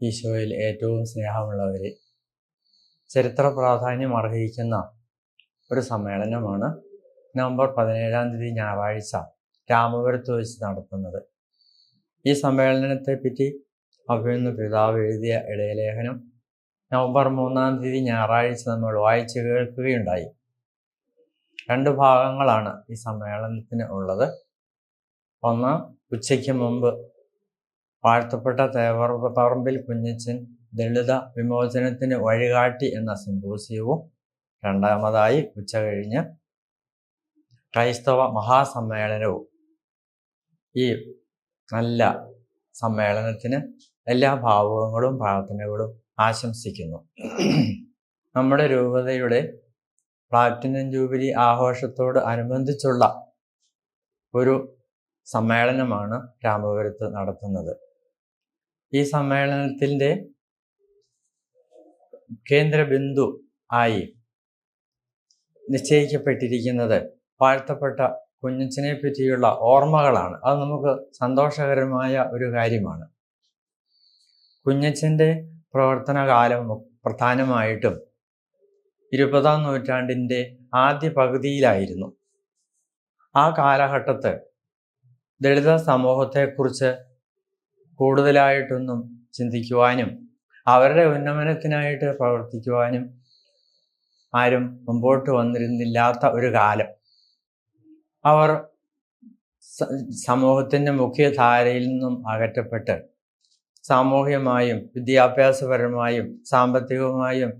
ഈശോയിൽ ഏറ്റവും സ്നേഹമുള്ളവർ. ചരിത്ര പ്രാധാന്യം അർഹിക്കുന്ന ഒരു സമ്മേളനമാണ് നവംബർ പതിനേഴാം തീയതി ഞായറാഴ്ച രാമപുരത്ത് വെച്ച് നടത്തുന്നത്. ഈ സമ്മേളനത്തെ പറ്റി അഭിമന്യ പിതാവ് എഴുതിയ ഇടയലേഖനം നവംബർ മൂന്നാം തീയതി ഞായറാഴ്ച നമ്മൾ വായിച്ചു കേൾക്കുകയുണ്ടായി. രണ്ട് ഭാഗങ്ങളാണ് ഈ സമ്മേളനത്തിന് ഉള്ളത്. ഒന്ന് ഉച്ചയ്ക്ക് മുമ്പ് വാഴ്ത്തപ്പെട്ട തേവർ പറമ്പിൽ കുഞ്ഞച്ചൻ ദളിത വിമോചനത്തിന് വഴികാട്ടി എന്ന സിംബോസിയവും രണ്ടാമതായി ഉച്ച കഴിഞ്ഞ് ക്രൈസ്തവ മഹാസമ്മേളനവും. ഈ നല്ല സമ്മേളനത്തിന് എല്ലാ ഭാവുകങ്ങളും പ്രാർത്ഥനകളും ആശംസിക്കുന്നു. നമ്മുടെ രൂപതയുടെ പ്ലാറ്റിനം ജൂബിലി ആഘോഷത്തോട് അനുബന്ധിച്ചുള്ള ഒരു സമ്മേളനമാണ് രാമപുരത്ത് നടത്തുന്നത്. ഈ സമ്മേളനത്തിന്റെ കേന്ദ്രബിന്ദു ആയി നിശ്ചയിക്കപ്പെട്ടിരിക്കുന്നത് വാഴ്ത്തപ്പെട്ട കുഞ്ഞച്ചനെ പറ്റിയുള്ള ഓർമ്മകളാണ്. അത് നമുക്ക് സന്തോഷകരമായ ഒരു കാര്യമാണ്. കുഞ്ഞച്ചന്റെ പ്രവർത്തനകാലം പ്രധാനമായിട്ടും ഇരുപതാം നൂറ്റാണ്ടിന്റെ ആദ്യ പകുതിയിലായിരുന്നു. ആ കാലഘട്ടത്ത് ദളിത സമൂഹത്തെക്കുറിച്ച് കൂടുതലായിട്ടൊന്നും ചിന്തിക്കുവാനും അവരുടെ ഉന്നമനത്തിനായിട്ട് പ്രവർത്തിക്കുവാനും ആരും മുമ്പോട്ട് വന്നിരുന്നില്ലാത്ത ഒരു കാലം. അവർ സമൂഹത്തിന്റെ മുഖ്യധാരയിൽ നിന്നും അകറ്റപ്പെട്ട് സാമൂഹ്യമായും വിദ്യാഭ്യാസപരമായും സാമ്പത്തികമായും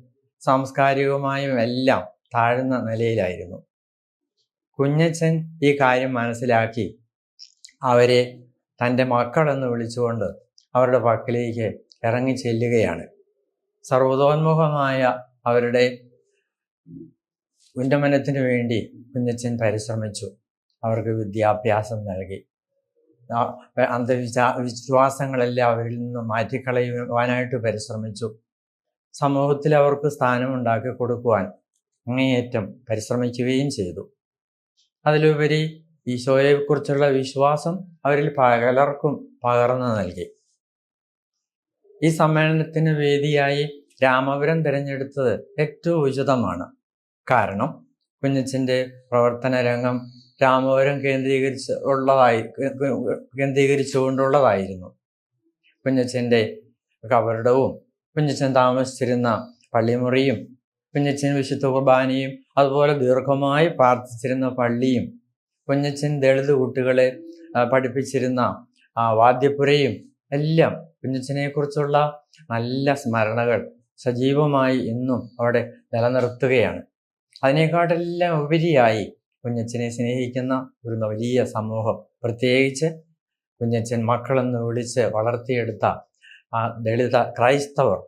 സാംസ്കാരികമായും എല്ലാം താഴ്ന്ന നിലയിലായിരുന്നു. കുഞ്ഞച്ചൻ ഈ കാര്യം മനസ്സിലാക്കി അവരെ തന്റെ മക്കളെന്ന് വിളിച്ചുകൊണ്ട് അവരുടെ പക്കലേക്ക് ഇറങ്ങി ചെല്ലുകയാണ്. സർവതോന്മുഖമായ അവരുടെ ഉന്നമനത്തിന് വേണ്ടി കുഞ്ഞച്ചൻ പരിശ്രമിച്ചു. അവർക്ക് വിദ്യാഭ്യാസം നൽകി. അന്ധവിശ്വാ വിശ്വാസങ്ങളെല്ലാം അവരിൽ നിന്ന് മാറ്റിക്കളയുവാനായിട്ട് പരിശ്രമിച്ചു. സമൂഹത്തിൽ അവർക്ക് സ്ഥാനമുണ്ടാക്കി കൊടുക്കുവാൻ അങ്ങേയറ്റം പരിശ്രമിക്കുകയും ചെയ്തു. അതിലുപരി ഈശോയെക്കുറിച്ചുള്ള വിശ്വാസം അവരിൽ പലർക്കും പകർന്നു നൽകി. ഈ സമ്മേളനത്തിന് വേദിയായി രാമപുരം തിരഞ്ഞെടുത്തത് ഏറ്റവും ഉചിതമാണ്. കാരണം കുഞ്ഞച്ചന്റെ പ്രവർത്തന രംഗം രാമപുരം കേന്ദ്രീകരിച്ച് ഉള്ളതായി കേന്ദ്രീകരിച്ചുകൊണ്ടുള്ളതായിരുന്നു. കുഞ്ഞച്ചന്റെ കവറിടവും കുഞ്ഞച്ചൻ താമസിച്ചിരുന്ന പള്ളിമുറിയും കുഞ്ഞച്ചൻ വിശുദ്ധ കുർബാനയും അതുപോലെ ദീർഘമായി പ്രാർത്ഥിച്ചിരുന്ന പള്ളിയും കുഞ്ഞച്ചൻ ദളിത് കുട്ടികളെ പഠിപ്പിച്ചിരുന്ന വാദ്യപ്പുരയും എല്ലാം കുഞ്ഞച്ചനെക്കുറിച്ചുള്ള നല്ല സ്മരണകൾ സജീവമായി ഇന്നും അവിടെ നിലനിർത്തുകയാണ്. അതിനേക്കാട്ടെല്ലാം ഉപരിയായി കുഞ്ഞച്ചനെ സ്നേഹിക്കുന്ന ഒരു വലിയ സമൂഹം. പ്രത്യേകിച്ച് കുഞ്ഞച്ചൻ മക്കളെന്ന് വിളിച്ച് വളർത്തിയെടുത്ത ആ ദളിത ക്രൈസ്തവർ.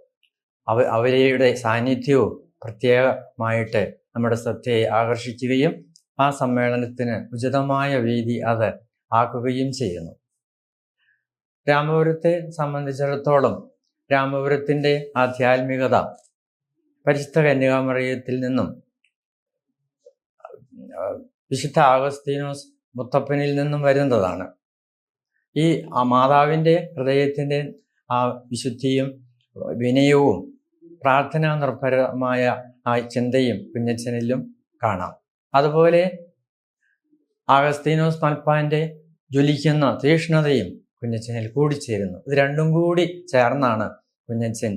അവ അവരുടെ സാന്നിധ്യവും പ്രത്യേകമായിട്ട് നമ്മുടെ ശ്രദ്ധയെ ആകർഷിക്കുകയും ആ സമ്മേളനത്തിന് ഉചിതമായ വേദി അത് ആക്കുകയും ചെയ്യുന്നു. രാമപുരത്തെ സംബന്ധിച്ചിടത്തോളം രാമപുരത്തിന്റെ ആധ്യാത്മികത പരിശുദ്ധ കന്യകാമറിയത്തിൽ നിന്നും വിശുദ്ധ ആഗസ്തീനോസ് മുത്തപ്പനിൽ നിന്നും വരുന്നതാണ്. ഈ മാതാവിന്റെ ഹൃദയത്തിന്റെ ആ വിശുദ്ധിയും വിനയവും പ്രാർത്ഥനാ നിർഭരമായ ആ ചിന്തയും കുഞ്ഞച്ചനിലും കാണാം. അതുപോലെ ആഗസ്തീനോസ് മൽപ്പാന്റെ ജ്വലിക്കുന്ന തീഷ്ണതയും കുഞ്ഞച്ചനിൽ കൂടിച്ചേരുന്നു. ഇത് രണ്ടും കൂടി ചേർന്നാണ് കുഞ്ഞച്ചൻ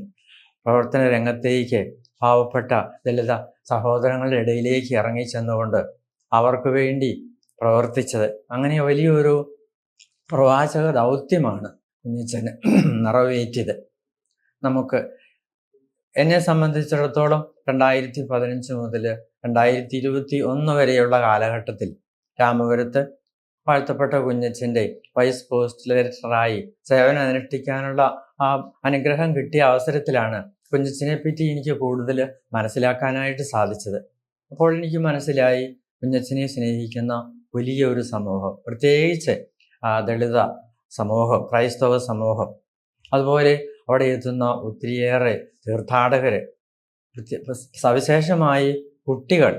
പ്രവർത്തന രംഗത്തേക്ക് പാവപ്പെട്ട ദളിത സഹോദരങ്ങളുടെ ഇടയിലേക്ക് ഇറങ്ങി ചെന്നുകൊണ്ട് അവർക്ക് വേണ്ടി പ്രവർത്തിച്ചത്. അങ്ങനെ വലിയൊരു പ്രവാചക ദൗത്യമാണ് കുഞ്ഞച്ചന് നിറവേറ്റിയത്. നമുക്ക് എന്നെ സംബന്ധിച്ചിടത്തോളം രണ്ടായിരത്തി പതിനഞ്ച് മുതൽ രണ്ടായിരത്തി ഇരുപത്തി ഒന്ന് വരെയുള്ള കാലഘട്ടത്തിൽ രാമപുരത്ത് വാഴ്ത്തപ്പെട്ട കുഞ്ഞച്ചന്റെ വൈസ് പോസ്റ്റ് ഡയറക്ടറായി സേവനം അനുഷ്ഠിക്കാനുള്ള ആ അനുഗ്രഹം കിട്ടിയ അവസരത്തിലാണ് കുഞ്ഞച്ചനെ പറ്റി എനിക്ക് കൂടുതൽ മനസ്സിലാക്കാനായിട്ട് സാധിച്ചത്. അപ്പോൾ എനിക്ക് മനസ്സിലായി കുഞ്ഞച്ചനെ സ്നേഹിക്കുന്ന വലിയ ഒരു സമൂഹം പ്രത്യേകിച്ച് ദളിത സമൂഹം ക്രൈസ്തവ സമൂഹം അതുപോലെ അവിടെ എത്തുന്ന ഒത്തിരിയേറെ തീർത്ഥാടകർ സവിശേഷമായി കുട്ടികൾ.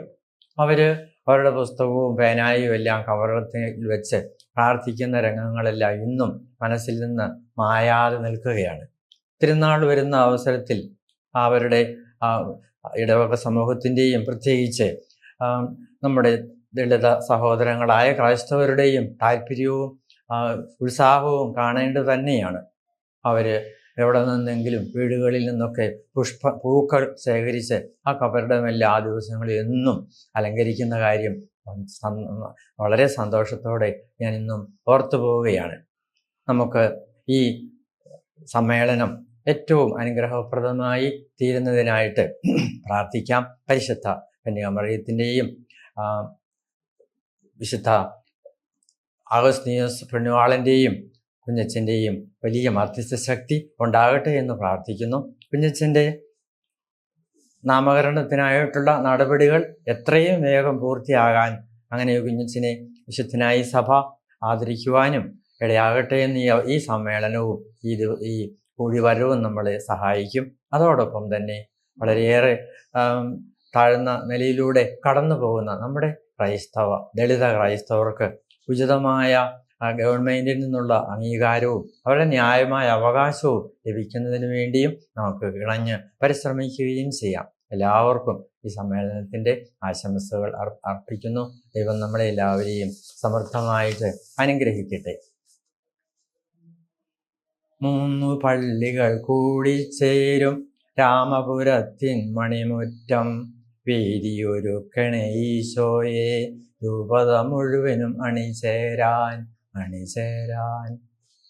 അവർ അവരുടെ പുസ്തകവും പേനായും എല്ലാം കവറത്തിൽ വെച്ച് പ്രാർത്ഥിക്കുന്ന രംഗങ്ങളെല്ലാം ഇന്നും മനസ്സിൽ നിന്ന് മായാതെ നിൽക്കുകയാണ്. തിരുനാൾ വരുന്ന അവസരത്തിൽ അവരുടെ ഇടവക സമൂഹത്തിന്റെയും പ്രത്യേകിച്ച് നമ്മുടെ ദളിത സഹോദരങ്ങളായ ക്രൈസ്തവരുടെയും താല്പര്യവും ഉത്സാഹവും കാണേണ്ടത് തന്നെയാണ്. അവർ എവിടെ നിന്നെങ്കിലും വീടുകളിൽ നിന്നൊക്കെ പുഷ്പ പൂക്കൾ ശേഖരിച്ച് ആ കബറിടമെല്ലാം ആ ദിവസങ്ങളിൽ എന്നും അലങ്കരിക്കുന്ന കാര്യം വളരെ സന്തോഷത്തോടെ ഞാൻ ഇന്നും ഓർത്തു പോവുകയാണ്. നമുക്ക് ഈ സമ്മേളനം ഏറ്റവും അനുഗ്രഹപ്രദമായി തീരുന്നതിനായിട്ട് പ്രാർത്ഥിക്കാം. പരിശുദ്ധ കന്യാമറിയത്തിന്റെയും വിശുദ്ധ ആഗസ്തീയസ് പെണ്ണുവാളന്റെയും കുഞ്ഞച്ചന്റെയും വലിയ മർദ്ദിച്ച ശക്തി ഉണ്ടാകട്ടെ എന്ന് പ്രാർത്ഥിക്കുന്നു. കുഞ്ഞച്ചന്റെ നാമകരണത്തിനായിട്ടുള്ള നടപടികൾ എത്രയും വേഗം പൂർത്തിയാകാൻ അങ്ങനെ കുഞ്ഞച്ചനെ വിശുദ്ധനായി സഭ ആദരിക്കുവാനും ഇടയാകട്ടെ എന്ന് ഈ- സമ്മേളനവും ഈ ഈ കൂടിവരവും നമ്മളെ സഹായിക്കും. അതോടൊപ്പം തന്നെ വളരെയേറെ താഴ്ന്ന നിലയിലൂടെ കടന്നു പോകുന്ന നമ്മുടെ ക്രൈസ്തവ ദളിത ക്രൈസ്തവർക്ക് ഉചിതമായ ആ, ഗവൺമെന്റിൽ നിന്നുള്ള അംഗീകാരവും അവരുടെ ന്യായമായ അവകാശവും ലഭിക്കുന്നതിന് വേണ്ടിയും നമുക്ക് ഇണഞ്ഞ് പരിശ്രമിക്കുകയും ചെയ്യാം. എല്ലാവർക്കും ഈ സമ്മേളനത്തിന്റെ ആശംസകൾ അർപ്പിക്കുന്നു. ദൈവം നമ്മളെ എല്ലാവരെയും സമൃദ്ധമായിട്ട് അനുഗ്രഹിക്കട്ടെ. മൂന്നു പള്ളികൾ കൂടി ചേരും രാമപുരത്തിൻ മണിമുറ്റം. വീതിയൊരുക്കണേ ഈശോയെ. രൂപത മുഴുവനും അണിചേരാൻ അണിചേരാൻ